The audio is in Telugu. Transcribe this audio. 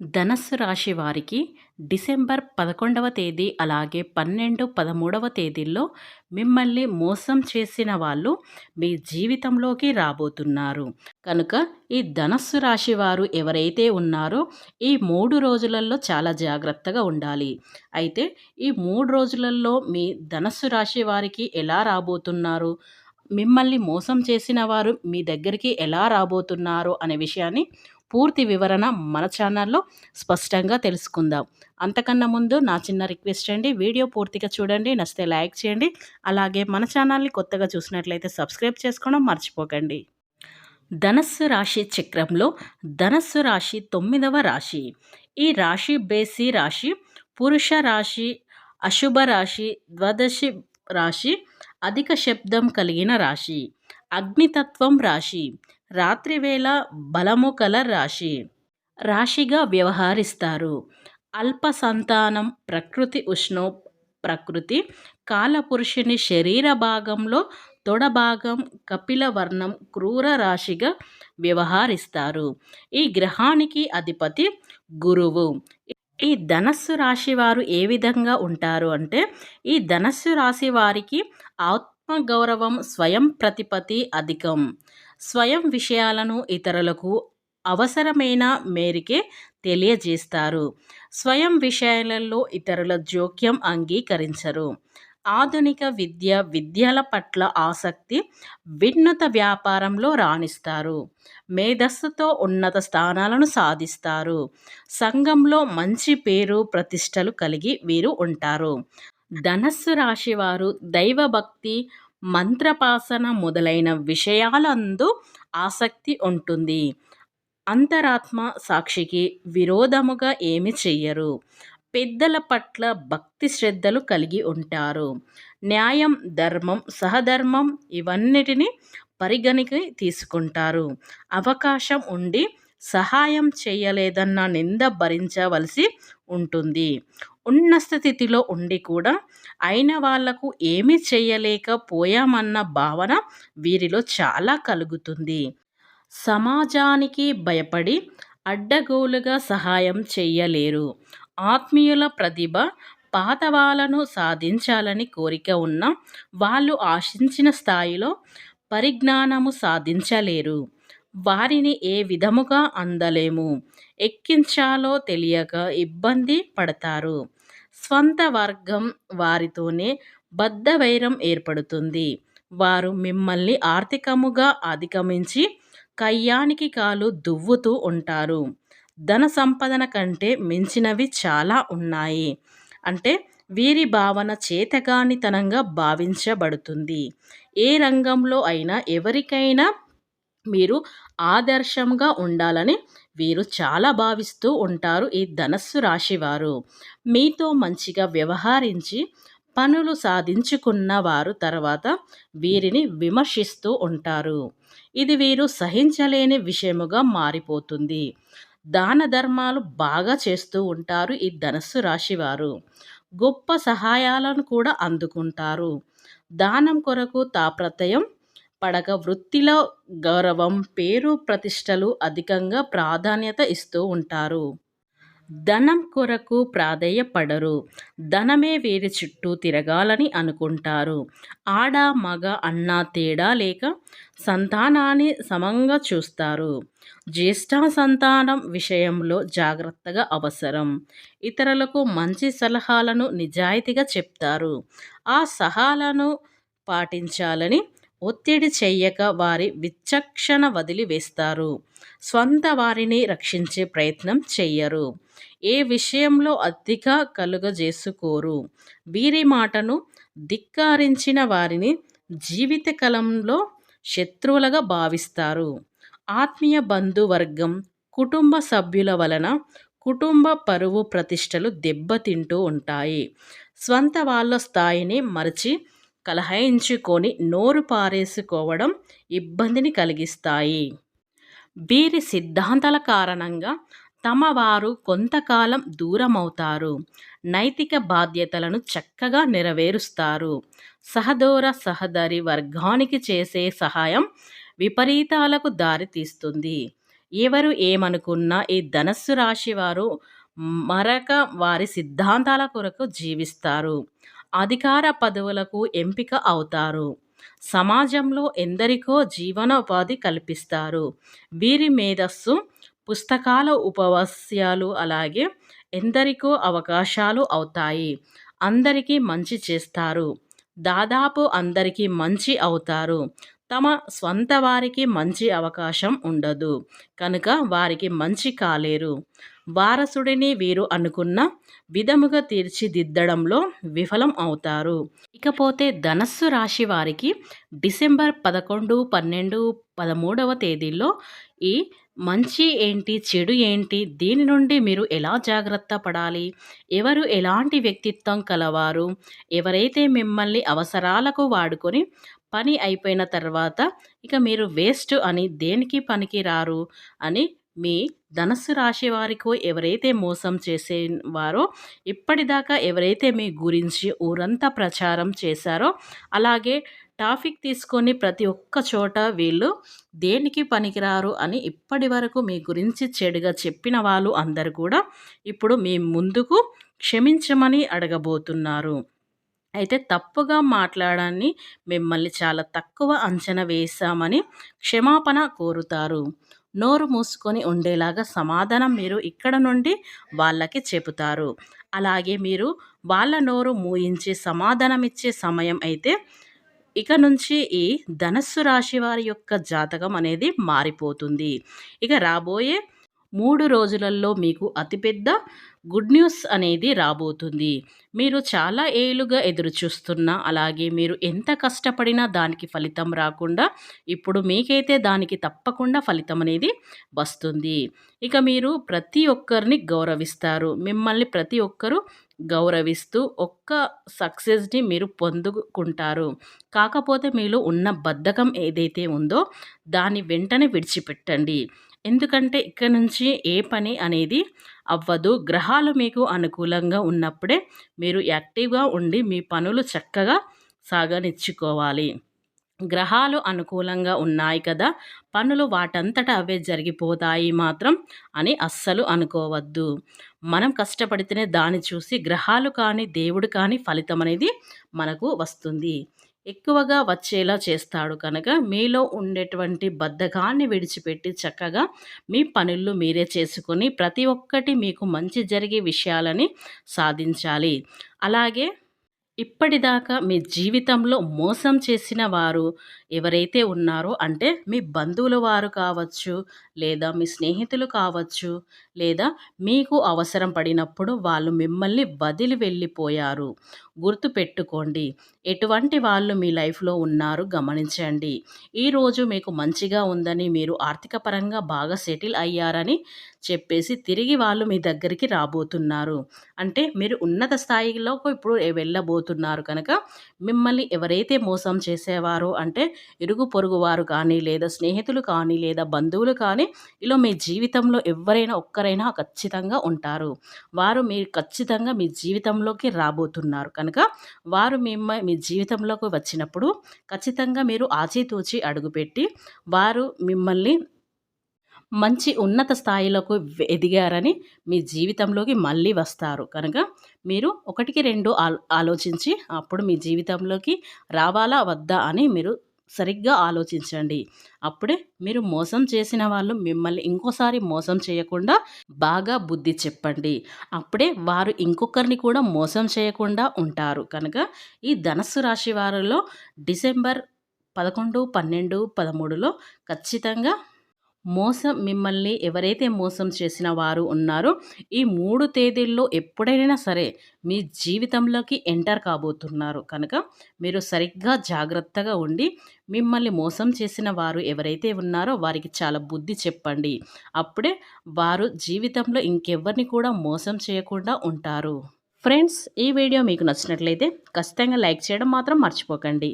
ధనస్సు రాశి వారికి డిసెంబర్ పదకొండవ తేదీ అలాగే పన్నెండు పదమూడవ తేదీల్లో మిమ్మల్ని మోసం చేసిన వాళ్ళు మీ జీవితంలోకి రాబోతున్నారు. కనుక ఈ ధనస్సు రాశి వారు ఎవరైతే ఉన్నారో ఈ మూడు రోజులలో చాలా జాగ్రత్తగా ఉండాలి. అయితే ఈ మూడు రోజులలో మీ ధనస్సు రాశి వారికి ఎలా రాబోతున్నారు? మిమ్మల్ని మోసం చేసిన వారు మీ దగ్గరికి ఎలా రాబోతున్నారు అనే విషయాన్ని పూర్తి వివరణ మన ఛానల్లో స్పష్టంగా తెలుసుకుందాం. అంతకన్నా ముందు నా చిన్న రిక్వెస్ట్ అండి వీడియో పూర్తిగా చూడండి నచ్చితే లైక్ చేయండి అలాగే మన ఛానల్ని కొత్తగా చూసినట్లయితే సబ్స్క్రైబ్ చేసుకోవడం మర్చిపోకండి. ధనస్సు రాశి చక్రంలో ధనస్సు రాశి తొమ్మిదవ రాశి. ఈ రాశి బేసి రాశి పురుష రాశి అశుభ రాశి ద్వాదశి రాశి అధిక శబ్దం కలిగిన రాశి. అగ్నితత్వం రాశి. రాత్రివేళ బలము కల రాశి. రాశిగా వ్యవహరిస్తారు. అల్ప సంతానం ప్రకృతి ఉష్ణో ప్రకృతి కాలపురుషుని శరీర భాగంలో తొడ భాగం కపిల వర్ణం క్రూర రాశిగా వ్యవహరిస్తారు. ఈ గ్రహానికి అధిపతి గురువు. ఈ ధనస్సు రాశి వారు ఏ విధంగా ఉంటారు అంటే ఈ ధనస్సు రాశి వారికి ఆత్మగౌరవం స్వయం ప్రతిపతి అధికం. స్వయం విషయాలను ఇతరులకు అవసరమైన మేరకే తెలియజేస్తారు. స్వయం విషయాలలో ఇతరుల జోక్యం అంగీకరించరు. ఆధునిక విద్య విద్యల పట్ల ఆసక్తి విన్నత వ్యాపారంలో రాణిస్తారు. మేధస్సుతో ఉన్నత స్థానాలను సాధిస్తారు. సంఘంలో మంచి పేరు ప్రతిష్టలు కలిగి వీరు ఉంటారు. ధనస్సు రాశి వారు దైవభక్తి మంత్రపాసన మొదలైన విషయాలందు ఆసక్తి ఉంటుంది. అంతరాత్మ సాక్షికి విరోధముగా ఏమి చెయ్యరు. పెద్దల పట్ల భక్తి శ్రద్ధలు కలిగి ఉంటారు. న్యాయం ధర్మం సహధర్మం ఇవన్నిటిని పరిగణకి తీసుకుంటారు. అవకాశం ఉండి సహాయం చేయలేదన్న నింద భరించవలసి ఉంటుంది. ఉన్న స్థితిలో ఉండి కూడా అయిన వాళ్ళకు ఏమీ చేయలేకపోయామన్న భావన వీరిలో చాలా కలుగుతుంది. సమాజానికి భయపడి అడ్డగోలుగా సహాయం చెయ్యలేరు ఆత్మీయుల ప్రతిభ పాతవాలను సాధించాలని కోరిక ఉన్న వాళ్ళు ఆశించిన స్థాయిలో పరిజ్ఞానము సాధించలేరు. వారిని ఏ విధముగా అందలేము? ఎక్కించాలో తెలియక ఇబ్బంది పడతారు. స్వంత వర్గం వారితోనే బద్ధవైరం ఏర్పడుతుంది. వారు మిమ్మల్ని ఆర్థికముగా అధిగమించి కయ్యానికి కాలు దువ్వుతూ ఉంటారు. ధన సంపదన కంటే మించినవి చాలా ఉన్నాయి. అంటే వీరి భావన చేతగానితనంగా భావించబడుతుంది. ఏ రంగంలో అయినా ఎవరికైనా మీరు ఆదర్శంగా ఉండాలని వీరు చాలా భావిస్తూ ఉంటారు ఈ ధనస్సు రాశివారు. మీతో మంచిగా వ్యవహరించి పనులు సాధించుకున్న వారు తర్వాత వీరిని విమర్శిస్తూ ఉంటారు. ఇది వీరు సహించలేని విషయముగా మారిపోతుంది. దాన ధర్మాలు బాగా చేస్తూ ఉంటారు ఈ ధనస్సు రాశివారు. గొప్ప సహాయాలను కూడా అందుకుంటారు. దానం కొరకు తాప్రతయం పడక వృత్తిలో గౌరవం పేరు ప్రతిష్టలు అధికంగా ప్రాధాన్యత ఇస్తూ ఉంటారు. ధనం కొరకు ప్రాధేయపడరు. ధనమే వీరి చుట్టూ తిరగాలని అనుకుంటారు. ఆడ మగ అన్న తేడా లేక సంతానాన్ని సమంగా చూస్తారు. జ్యేష్ఠ సంతానం విషయంలో జాగ్రత్తగా అవసరం. ఇతరులకు మంచి సలహాలను నిజాయితీగా చెప్తారు. ఆ సహాలను పాటించాలని ఒత్తిడి చెయ్యక వారి విచక్షణ వదిలివేస్తారు స్వంత వారిని రక్షించే ప్రయత్నం చెయ్యరు. ఏ విషయంలో అతిగా కలుగజేసుకోరు. వీరి మాటను ధిక్కారించిన వారిని జీవితకాలంలో శత్రువులుగా భావిస్తారు. ఆత్మీయ బంధువర్గం కుటుంబ సభ్యుల వలన కుటుంబ పరువు ప్రతిష్టలు దెబ్బతింటూ ఉంటాయి. స్వంత వాళ్ళ స్థాయిని మరచి కలహాయించుకొని నోరు పారేసుకోవడం ఇబ్బందిని కలిగిస్తాయి. వీరి సిద్ధాంతాల కారణంగా తమ వారు కొంతకాలం దూరమవుతారు. నైతిక బాధ్యతలను చక్కగా నెరవేరుస్తారు. సహదోర సహదరి వర్గానికి చేసే సహాయం విపరీతాలకు దారితీస్తుంది. ఎవరు ఏమనుకున్నా ఈ ధనస్సు రాశి వారు మరొక వారి సిద్ధాంతాల కొరకు జీవిస్తారు. అధికార పదవులకు ఎంపిక అవుతారు. సమాజంలో ఎందరికో జీవనోపాధి కల్పిస్తారు. వీరి మేధస్సు పుస్తకాల ఉపవాస్యాలు అలాగే ఎందరికో అవకాశాలు అవుతాయి. అందరికీ మంచి చేస్తారు. దాదాపు అందరికీ మంచి అవుతారు. తమ స్వంత వారికి మంచి అవకాశం ఉండదు. కనుక వారికి మంచి కాలేరు. వారసుడిని వీరు అనుకున్న విధముగా తీర్చిదిద్దడంలో విఫలం అవుతారు. ఇకపోతే ధనస్సు రాశి వారికి డిసెంబర్ పదకొండు పన్నెండు పదమూడవ తేదీల్లో ఈ మంచి ఏంటి చెడు ఏంటి దీని నుండి మీరు ఎలా జాగ్రత్త పడాలి? ఎవరు ఎలాంటి వ్యక్తిత్వం కలవారు? ఎవరైతే మిమ్మల్ని అవసరాలకు వాడుకొని పని అయిపోయిన తర్వాత ఇక మీరు వేస్ట్ అని దేనికి పనికి రారు అని మీ ధనస్సు రాశి వారికో ఎవరైతే మోసం చేసేవారో ఇప్పటిదాకా ఎవరైతే మీ గురించి ఊరంతా ప్రచారం చేశారో అలాగే టాపిక్ తీసుకొని ప్రతి ఒక్క చోట వీళ్ళు దేనికి పనికిరారు అని ఇప్పటి వరకు మీ గురించి చెడుగా చెప్పిన వాళ్ళు అందరు కూడా ఇప్పుడు మీ ముందుకు క్షమించమని అడగబోతున్నారు. అయితే తప్పుగా మాట్లాడాన్ని మిమ్మల్ని చాలా తక్కువ అంచనా వేశామని క్షమాపణ కోరుతారు. నోరు మూసుకొని ఉండేలాగా సమాధానం మీరు ఇక్కడ నుండి వాళ్ళకి చెబుతారు. అలాగే మీరు వాళ్ళ నోరు మూయించి సమాధానం ఇచ్చే సమయం అయితే ఇక నుంచి ఈ ధనస్సు రాశి వారి యొక్క జాతకం అనేది మారిపోతుంది. ఇక రాబోయే మూడు రోజులలో మీకు అతిపెద్ద గుడ్ న్యూస్ అనేది రాబోతుంది. మీరు చాలా ఏళ్ళుగా ఎదురుచూస్తున్న అలాగే మీరు ఎంత కష్టపడినా దానికి ఫలితం రాకుండా ఇప్పుడు మీకైతే దానికి తప్పకుండా ఫలితం అనేది వస్తుంది. ఇక మీరు ప్రతి ఒక్కరిని గౌరవిస్తారు. మిమ్మల్ని ప్రతి ఒక్కరు గౌరవిస్తూ ఒక్క సక్సెస్ని మీరు పొందుకుంటారు. కాకపోతే మీలో ఉన్న బద్ధకం ఏదైతే ఉందో దాన్ని వెంటనే విడిచిపెట్టండి. ఎందుకంటే ఇక్కడ నుంచి ఏ పని అనేది అవ్వదు. గ్రహాలు మీకు అనుకూలంగా ఉన్నప్పుడే మీరు యాక్టివ్గా ఉండి మీ పనులు చక్కగా సాగనిచ్చుకోవాలి. గ్రహాలు అనుకూలంగా ఉన్నాయి కదా పనులు వాటంతట అవే జరిగిపోతాయి మాత్రం అని అస్సలు అనుకోవద్దు. మనం కష్టపడితేనే దాన్ని చూసి గ్రహాలు కానీ దేవుడు కానీ ఫలితం అనేది మనకు వస్తుంది. ఎక్కువగా వచ్చేలా చేస్తాడు కనుక మీలో ఉండేటువంటి బద్ధకాన్ని విడిచిపెట్టి చక్కగా మీ పనులు మీరే చేసుకొని ప్రతి ఒక్కటి మీకు మంచి జరిగే విషయాలని సాధించాలి. అలాగే ఇప్పటిదాకా మీ జీవితంలో మోసం చేసిన వారు ఎవరైతే ఉన్నారో అంటే మీ బంధువుల వారు కావచ్చు లేదా మీ స్నేహితులు కావచ్చు లేదా మీకు అవసరం పడినప్పుడు వాళ్ళు మిమ్మల్ని వదిలి వెళ్ళిపోయారు. గుర్తుపెట్టుకోండి ఎటువంటి వాళ్ళు మీ లైఫ్లో ఉన్నారు? గమనించండి. ఈరోజు మీకు మంచిగా ఉందని మీరు ఆర్థిక పరంగా బాగా సెటిల్ అయ్యారని చెప్పేసి తిరిగి వాళ్ళు మీ దగ్గరికి రాబోతున్నారు. అంటే మీరు ఉన్నత స్థాయిలోకి ఇప్పుడు వెళ్ళబోతున్నారు కనుక మిమ్మల్ని ఎవరైతే మోసం చేసేవారో అంటే ఇరుగు పొరుగు వారు కానీ లేదా స్నేహితులు కానీ లేదా బంధువులు కానీ ఇలా మీ జీవితంలో ఎవరైనా ఒక్కరైనా ఖచ్చితంగా ఉంటారు. వారు మీరు ఖచ్చితంగా మీ జీవితంలోకి రాబోతున్నారు. కనుక వారు మిమ్మ మీ జీవితంలోకి వచ్చినప్పుడు ఖచ్చితంగా మీరు ఆచితూచి అడుగుపెట్టి వారు మిమ్మల్ని మంచి ఉన్నత స్థాయిలోకి ఎదిగారని మీ జీవితంలోకి మళ్ళీ వస్తారు. కనుక మీరు ఒకటికి రెండు ఆలోచించి అప్పుడు మీ జీవితంలోకి రావాలా వద్దా అని మీరు సరిగ్గా ఆలోచించండి. అప్పుడే మీరు మోసం చేసిన వాళ్ళు మిమ్మల్ని ఇంకోసారి మోసం చేయకుండా బాగా బుద్ధి చెప్పండి. అప్పుడే వారు ఇంకొకరిని కూడా మోసం చేయకుండా ఉంటారు. కనుక ఈ ధనస్సు రాశి వారిలో డిసెంబర్ పదకొండు పన్నెండు పదమూడులో ఖచ్చితంగా మోసం మిమ్మల్ని ఎవరైతే మోసం చేసిన వారు ఉన్నారో ఈ మూడు తేదీల్లో ఎప్పుడైనా సరే మీ జీవితంలోకి ఎంటర్ కాబోతున్నారు. కనుక మీరు సరిగ్గా జాగ్రత్తగా ఉండి మిమ్మల్ని మోసం చేసిన వారు ఎవరైతే ఉన్నారో వారికి చాలా బుద్ధి చెప్పండి. అప్పుడే వారు జీవితంలో ఇంకెవరిని కూడా మోసం చేయకుండా ఉంటారు. ఫ్రెండ్స్ ఈ వీడియో మీకు నచ్చినట్లయితే ఖచ్చితంగా లైక్ చేయడం మాత్రం మర్చిపోకండి.